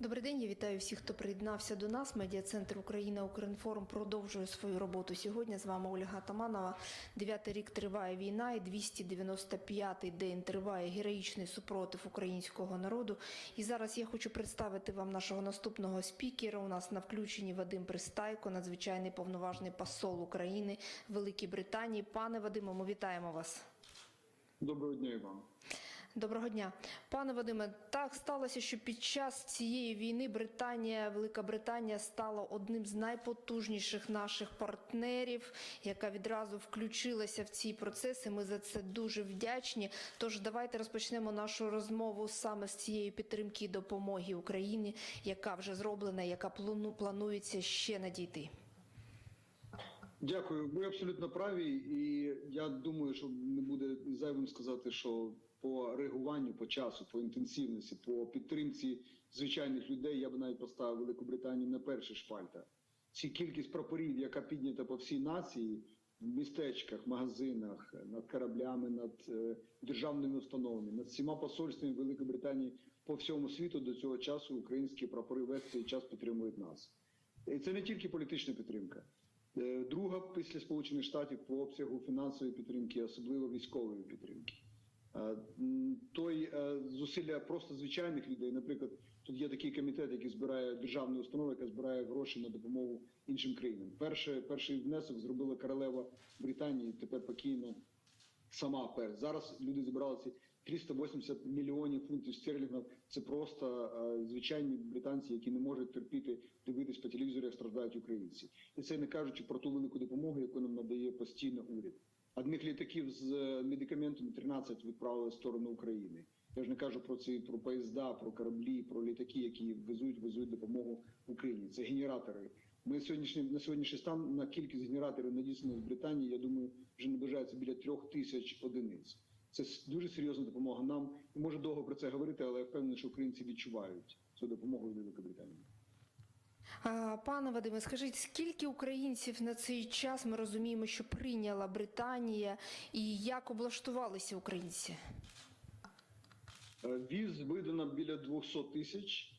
Добрий день, я вітаю всіх, хто приєднався до нас. Медіа-центр Україна Укрінформ продовжує свою роботу. Сьогодні з вами Ольга Таманова. Дев'ятий рік триває війна, і 295-й день триває героїчний супротив українського народу. І зараз я хочу представити вам нашого наступного спікера. У нас на включенні Вадим Пристайко, надзвичайний повноважний посол України Великій Британії. Пане Вадиме, ми вітаємо вас. Доброго дня і вам. Доброго дня, пане Вадиме. Так сталося, що під час цієї війни Британія, Велика Британія стала одним з найпотужніших наших партнерів, яка відразу включилася в ці процеси. Ми за це дуже вдячні. Тож давайте розпочнемо нашу розмову саме з цієї підтримки і допомоги Україні, яка вже зроблена, яка плану- планується ще надійти. Дякую. Ви абсолютно праві, і я думаю, що не буде зайвим сказати, що по реагуванню, по часу, по інтенсивності, по підтримці звичайних людей я б навіть поставив Велику Британію на перший шпальта. Ці кількість прапорів, яка піднята по всій нації, в містечках, магазинах, над кораблями, над е, державними установами, над всіма посольствами Великої Британії по всьому світу до цього часу українські прапори весь цей час підтримують нас. І це не тільки політична підтримка. Е, Друга після Сполучених Штатів по обсягу фінансової підтримки, особливо військової підтримки. Е, Той е, зусилля просто звичайних людей. Наприклад, тут є такий комітет, який збирає державну установу, яка збирає гроші на допомогу іншим країнам. Перше, перший внесок зробила королева Британії, тепер покійна сама перш. Зараз люди зібралися 380 мільйонів фунтів стерлінгів. Це просто е, звичайні британці, які не можуть терпіти дивитись по телевізору, як страждають українці. І це не кажучи про ту велику допомогу, яку нам надає постійно уряд. Одних літаків з е, медикаментами 13 відправили в сторону України. Я ж не кажу про ці про поїзда, про кораблі, про літаки, які везуть, везуть допомогу Україні. Це генератори. Ми сьогоднішній на сьогоднішній стан на кількість генераторів надісланих з Британії. Я думаю, вже наближається біля трьох тисяч одиниць. Це дуже серйозна допомога нам. Може довго про це говорити, але я впевнений, що українці відчувають цю допомогу від Великобританії. Пане Вадиме, скажіть, скільки українців на цей час ми розуміємо, що прийняла Британія, і як облаштувалися українці? Е, Віз видано біля 200 тисяч.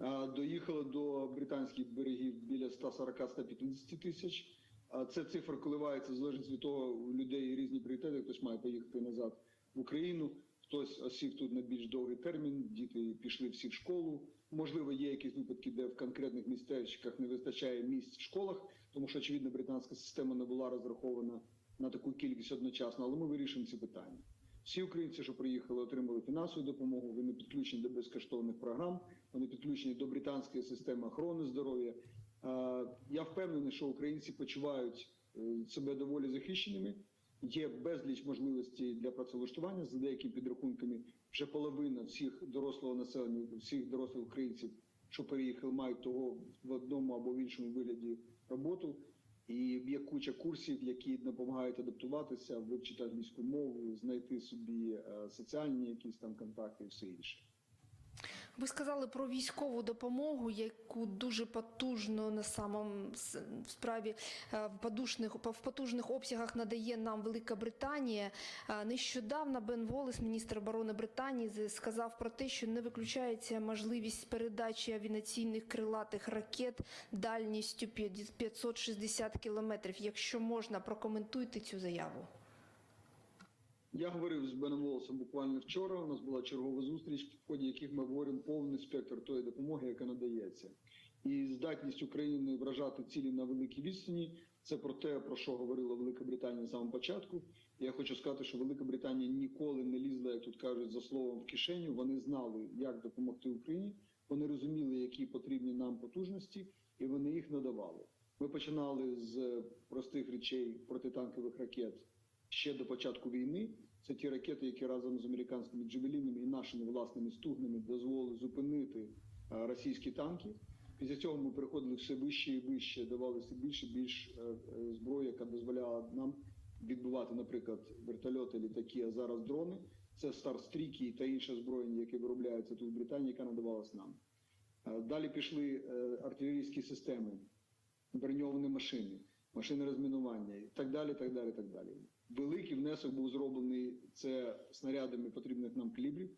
Е, Доїхало до британських берегів біля 140-150 тисяч. Е, Це цифра коливається залежить від того, у людей різні пріоритети. Хтось має поїхати назад в Україну, хтось осів тут на більш довгий термін. Діти пішли всі в школу. Можливо, є якісь випадки, де в конкретних містечках не вистачає місць в школах, тому що очевидно британська система не була розрахована на таку кількість одночасно. Але ми вирішимо ці питання. Всі українці, що приїхали, отримали фінансову допомогу. Вони підключені до безкоштовних програм, вони підключені до британської системи охорони здоров'я. Я впевнений, що українці почувають е, себе доволі захищеними. Є безліч можливостей для працевлаштування за деякими підрахунками. Вже половина всіх дорослого населення, всіх дорослих українців, що переїхали, мають того в одному або в іншому вигляді роботу. І є куча курсів, які допомагають адаптуватися, вивчити англійську мову, знайти собі е, соціальні якісь там контакти і все інше. Ви сказали про військову допомогу, яку дуже потужно на самому справі е, в подушних в потужних обсягах надає нам Велика Британія. Е, Нещодавно Бен Волес, міністр оборони Британії, сказав про те, що не виключається можливість передачі авіаційних крилатих ракет дальністю 560 кілометрів. Якщо можна, прокоментуйте цю заяву. Я говорив з Беном Волосом буквально вчора. У нас була чергова зустріч, в ході яких ми говоримо повний спектр тої допомоги, яка надається. І здатність України вражати цілі на великій відстані це про те, про що говорила Велика Британія з самого початку. Я хочу сказати, що Велика Британія ніколи не лізла, як тут кажуть, за словом в кишеню. Вони знали, як допомогти Україні. Вони розуміли, які потрібні нам потужності, і вони їх надавали. Ми починали з простих речей протитанкових ракет ще до початку війни. Це ті ракети, які разом з американськими джевелінами і нашими власними стугнами дозволили зупинити е, російські танки. Після цього ми переходили все вище і вище, давали все більше і більш е, е, зброї, яка дозволяла нам відбивати, наприклад, вертольоти, літаки, а зараз дрони. Це старстріки та інше озброєння, яке виробляється тут в Британії, яка надавалась нам. Далі пішли артилерійські системи, броньовані машини, машини розмінування і так далі. так далі, так далі. Великий внесок був зроблений це снарядами потрібних нам калібрів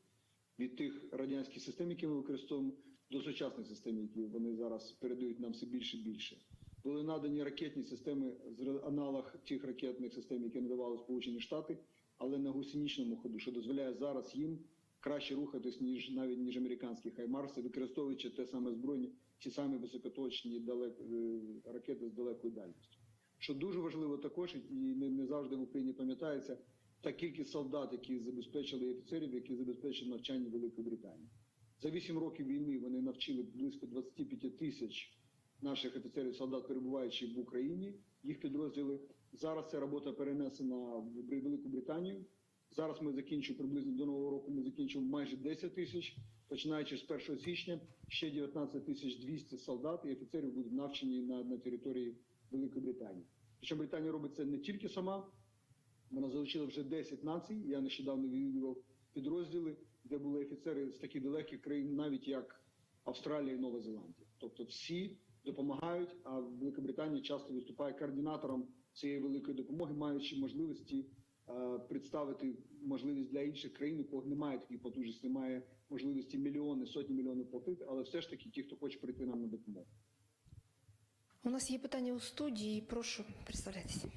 від тих радянських систем, які ми використовуємо. до сучасних систем, які вони зараз передають нам все більше і більше. Були надані ракетні системи з аналог тих ракетних систем, які надавали Сполучені Штати, але на гусеничному ходу, що дозволяє зараз їм краще рухатись ніж навіть ніж американські хаймарси, використовуючи те саме збройні, ті самі високоточні далек, е, ракети з далекою дальністю. Що дуже важливо також, і не, не завжди в Україні пам'ятається, та кількість солдат, які забезпечили офіцерів, які забезпечили навчання Великої Британії. За 8 років війни вони навчили близько 25 тисяч наших офіцерів солдат, перебуваючи в Україні, їх підрозділи. Зараз ця робота перенесена в Велику Британію. Зараз ми закінчимо приблизно до нового року. Ми закінчимо майже 10 тисяч. Починаючи з 1 січня, ще 19 тисяч 200 солдат і офіцерів будуть навчені на, на території Великої Британії. Причому Британія робить це не тільки сама, вона залучила вже 10 націй. Я нещодавно відвідував підрозділи, де були офіцери з таких далеких країн, навіть як Австралія і Нова Зеландія. Тобто всі допомагають, а Велика Британія часто виступає координатором цієї великої допомоги, маючи можливості е, представити можливість для інших країн, у кого немає такої потужності, немає можливості мільйони, сотні мільйонів платити, але все ж таки ті, хто хоче прийти нам на допомогу. У нас є питання у студії. Прошу представлятися.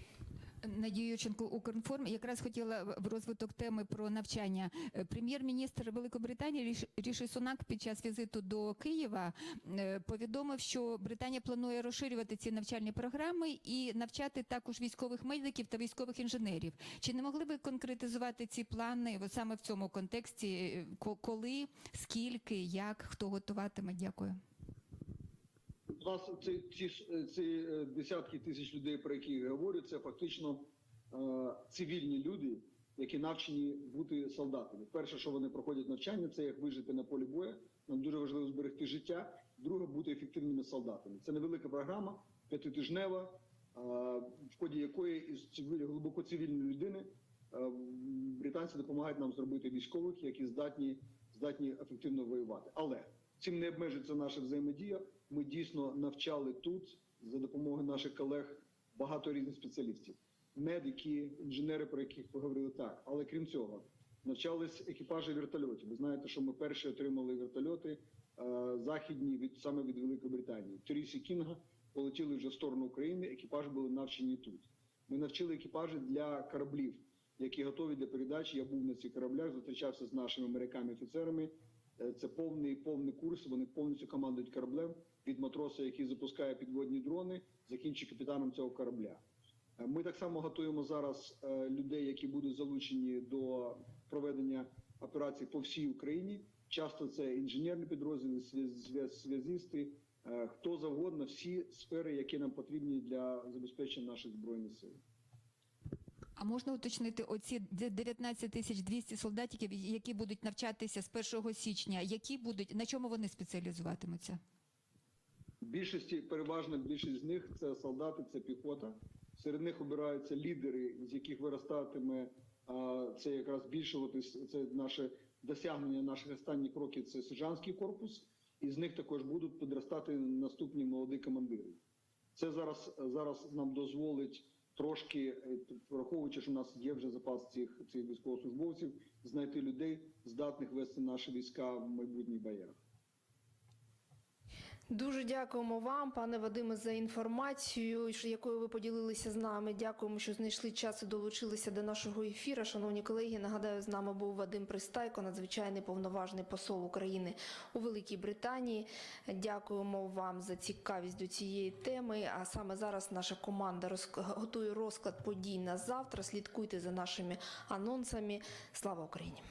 Надія Юченко, Укрінформ. Якраз хотіла в розвиток теми про навчання. Е, Прем'єр-міністр Великобританії Ріш- Ріші Сунак під час візиту до Києва е, повідомив, що Британія планує розширювати ці навчальні програми і навчати також військових медиків та військових інженерів. Чи не могли ви конкретизувати ці плани саме в цьому контексті? Е, ко- Коли, скільки, як, хто готуватиме? Дякую. Нас ці, ці, ці е, десятки тисяч людей, про які я говорю, це фактично е, цивільні люди, які навчені бути солдатами. Перше, що вони проходять навчання, це як вижити на полі бою. Нам дуже важливо зберегти життя. Друге бути ефективними солдатами. Це невелика програма, п'ятитижнева, е, в ході якої із цивіль, глибоко цивільної людини е, британці допомагають нам зробити військових, які здатні здатні ефективно воювати. Але цим не обмежується наша взаємодія. Ми дійсно навчали тут за допомогою наших колег багато різних спеціалістів, медики, інженери, про яких ви говорили так. Але крім цього, навчались екіпажі вертольотів. Ви знаєте, що ми перші отримали вертольоти е, західні від саме від Великої Британії. Трісі Кінга полетіли вже в сторону України. Екіпажі були навчені тут. Ми навчили екіпажі для кораблів, які готові для передачі. Я був на цих кораблях, зустрічався з нашими американськими офіцерами. Е, Це повний повний курс. Вони повністю командують кораблем від матроса, який запускає підводні дрони, закінчує капітаном цього корабля. Е, Ми так само готуємо зараз е, людей, які будуть залучені до проведення операцій по всій Україні. Часто це інженерні підрозділи, зв'яз- зв'яз- зв'язисти, е, хто завгодно, всі сфери, які нам потрібні для забезпечення наших збройних сил. А можна уточнити оці де- 19 тисяч 200 солдатиків, які будуть навчатися з 1 січня, які будуть на чому вони спеціалізуватимуться? Більшості, переважна більшість з них це солдати, це піхота. Серед них обираються лідери, з яких виростатиме це якраз збільшуватись. Це наше досягнення наших останніх років. Це сержантський корпус, і з них також будуть підростати наступні молоді командири. Це зараз зараз нам дозволить трошки, е, враховуючи, що у нас є вже запас цих цих військовослужбовців, знайти людей, здатних вести наші війська в майбутніх боях. Дуже дякуємо вам, пане Вадиме, за інформацію, якою ви поділилися з нами. Дякуємо, що знайшли час і долучилися до нашого ефіру. Шановні колеги, нагадаю, з нами був Вадим Пристайко, надзвичайний повноважний посол України у Великій Британії. Дякуємо вам за цікавість до цієї теми. А саме зараз наша команда готує розклад подій на завтра. Слідкуйте за нашими анонсами. Слава Україні!